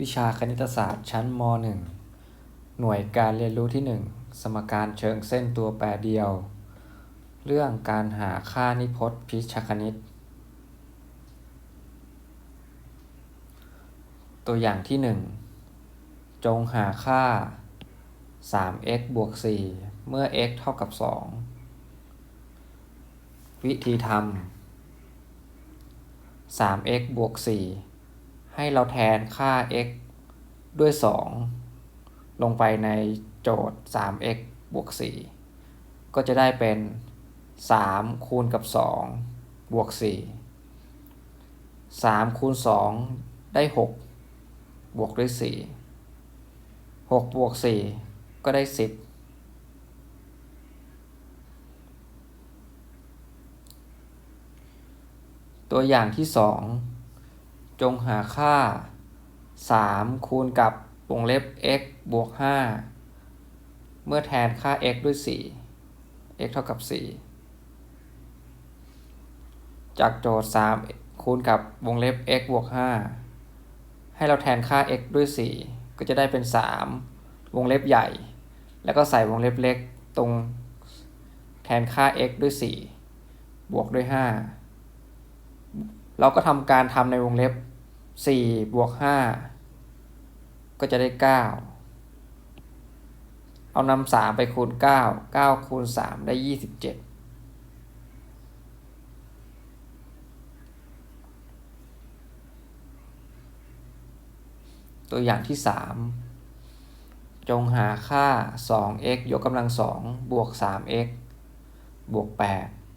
วิชาคณิตศาสตร์ชั้นม .1 หน่วยการเรียนรู้ที่ 1 สมการเชิงเส้นตัวแปรเดียว เรื่องการหาค่านิพจน์พิชคณิต ตัวอย่างที่ 1 จงหาค่า 3x บวก 4 เมื่อ x เท่ากับ 2 วิธีทำ 3x บวก 4 ให้เราแทนค่า x ด้วย 2 ลงไปในโจทย์ 3x บวก 4 ก็จะได้เป็น 3 คูณกับ 2 บวก 4 3 คูณ 2 ได้ 6 บวกด้วย 4 6 บวก 4 ก็ได้ 10ตัวอย่างที่ 2 จงหาค่า 3 คูณกับวงเล็บ x บวก 5 เมื่อแทนค่า x ด้วย 4 x เท่ากับ 4 จากโจทย์ 3 คูณกับวงเล็บ x บวก 5 ให้เราแทนค่า x ด้วย 4 ก็จะได้เป็น 3 วงเล็บใหญ่ แล้วก็ใส่วงเล็บเล็กตรงแทนค่า x ด้วย 4 บวกด้วย 5 เราก็ทำการทำในวงเล็บ 4บวก5ก็จะได้ 9 เอานำ3ไปคูณ 9 9 คูณ 3 ได้ 27ตัวอย่างที่ 3 จงหาค่า 2x ยกกำลัง 2 บวก 3x บวก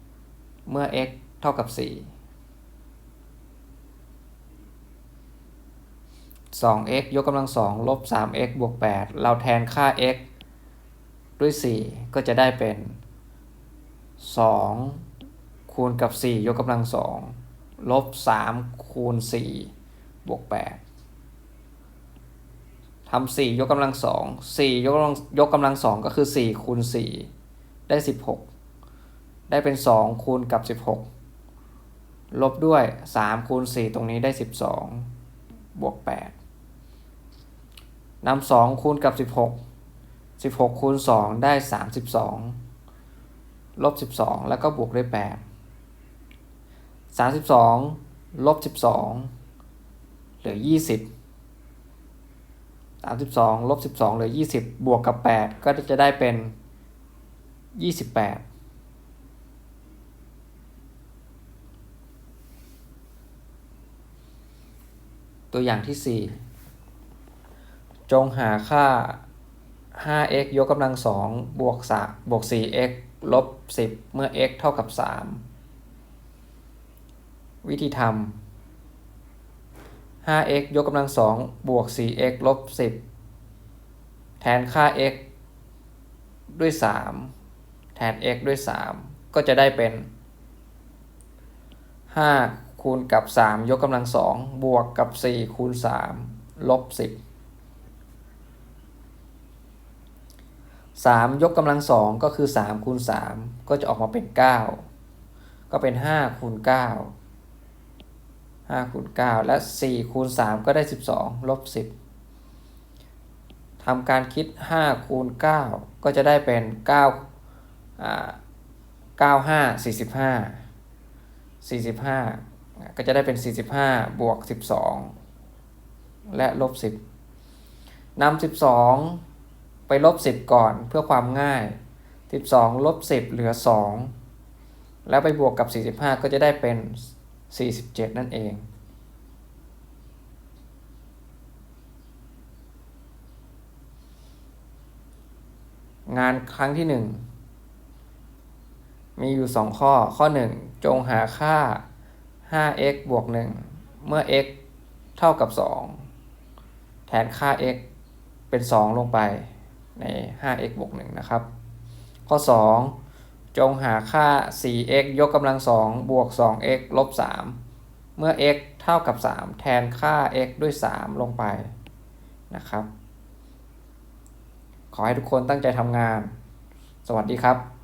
8 เมื่อ x เท่ากับ 4 2x ยกกำลัง 2 ลบ 3x บวก 8 เราแทนค่า x ด้วย 4 ก็จะได้เป็น 2 คูณกับ 4 ยกกำลัง 2 ลบ 3 คูณ 4 บวก 8ทำ4 ยกกำลัง 2 4 ยกกำลังยกกำลัง 2 ก็คือ 4 คูณ 4 ได้ 16 ได้เป็น 2 คูณกับ 16 ลบด้วย 3 คูณ 4 ตรงนี้ได้ 12 บวก 8 นำสองคูณกับ16 16คูณ2ได้32ลบ12แล้วก็บวกด้วย8 32ลบ12เหลือ20 32ลบ12เหลือ20บวกกับ8ก็จะได้เป็น28ตัวอย่างที่4 จงหาค่า 5x ยกกำลัง2บวก3บวก 4x ลบ 10 เมื่อ x เท่ากับ 3 วิธีทำ 5x ยกกำลัง2บวก 4x ลบ 10 แทนค่า x ด้วย 3 แทน x ด้วย 3 ก็จะได้เป็น 5 คูณกับ 3 ยกกำลัง2บวกกับ 4 คูณ 3 ลบ 10 3 ยกกำลัง2ก็คือ 3 คูณ 3 ก็จะออกมาเป็น 9 ก็เป็น 5 คูณ 9 5 คูณ 9 และ 4 คูณ 3 ก็ได้ 12 ลบ 10ทำการคิด 5 คูณ 9 ก็จะได้เป็น 9 9 5 45 45 ก็จะได้เป็น 45 บวก 12 และลบ 10นำ12 ไปลบ 10 ก่อนเพื่อความง่าย 12ลบ10 เหลือ 2 แล้วไปบวกกับ 45 ก็จะได้เป็น 47 นั่นเอง งานครั้งที่ 1 มีอยู่ 2 ข้อ ข้อ 1 จงหาค่า 5x บวก 1 เมื่อ x เท่ากับ 2 แทนค่า x เป็น 2 ลงไป ใน 5x บวก1นะครับ ข้อ 2 จงหาค่า 4x ยกกำลัง 2 บวก 2x ลบ 3 เมื่อ x เท่ากับ 3 แทนค่า x ด้วย 3 ลงไปนะครับ ขอให้ทุกคนตั้งใจทำงาน สวัสดีครับ